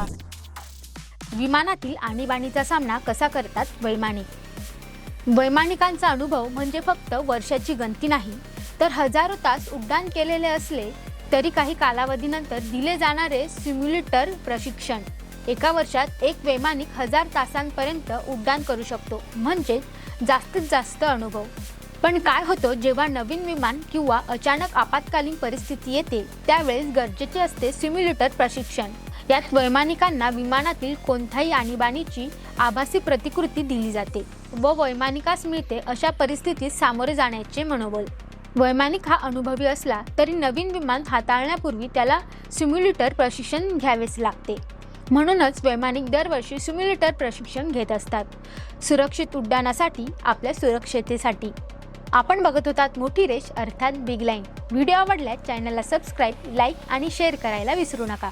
बघा विमानातील आणीबाणीचा सामना कसा करतात वैमानिक? वैमानिकांचा अनुभव म्हणजे फक्त वर्षाची गणती नाही तर हजारो तास उड्डाण केलेले असले तरी काही कालावधीनंतर दिले जाणारे सिम्युलेटर प्रशिक्षण. एका वर्षात एक वैमानिक हजार तासांपर्यंत उड्डाण करू शकतो म्हणजे जास्तीत जास्त अनुभव. पण काय होतं जेव्हा नवीन विमान किंवा अचानक आपत्कालीन परिस्थिती येते त्यावेळेस गरजेचे असते सिम्युलेटर प्रशिक्षण. यात वैमानिकांना विमानातील कोणत्याही आणीबाणीची आभासी प्रतिकृती दिली जाते व वैमानिकास मिळते अशा परिस्थितीत सामोरे जाण्याचे मनोबल. वैमानिक हा अनुभवी असला तरी नवीन विमान हाताळण्यापूर्वी त्याला सिम्युलेटर प्रशिक्षण घ्यावेच लागते. म्हणूनच वैमानिक दरवर्षी सिम्युलेटर प्रशिक्षण घेत असतात. सुरक्षित उड्डाणासाठी आपल्या सुरक्षतेसाठी. आपण बघत होतात मोठी रेष अर्थात बिग लाईन. व्हिडिओ आवडल्यास चॅनलला सबस्क्राईब लाईक आणि शेअर करायला विसरू नका.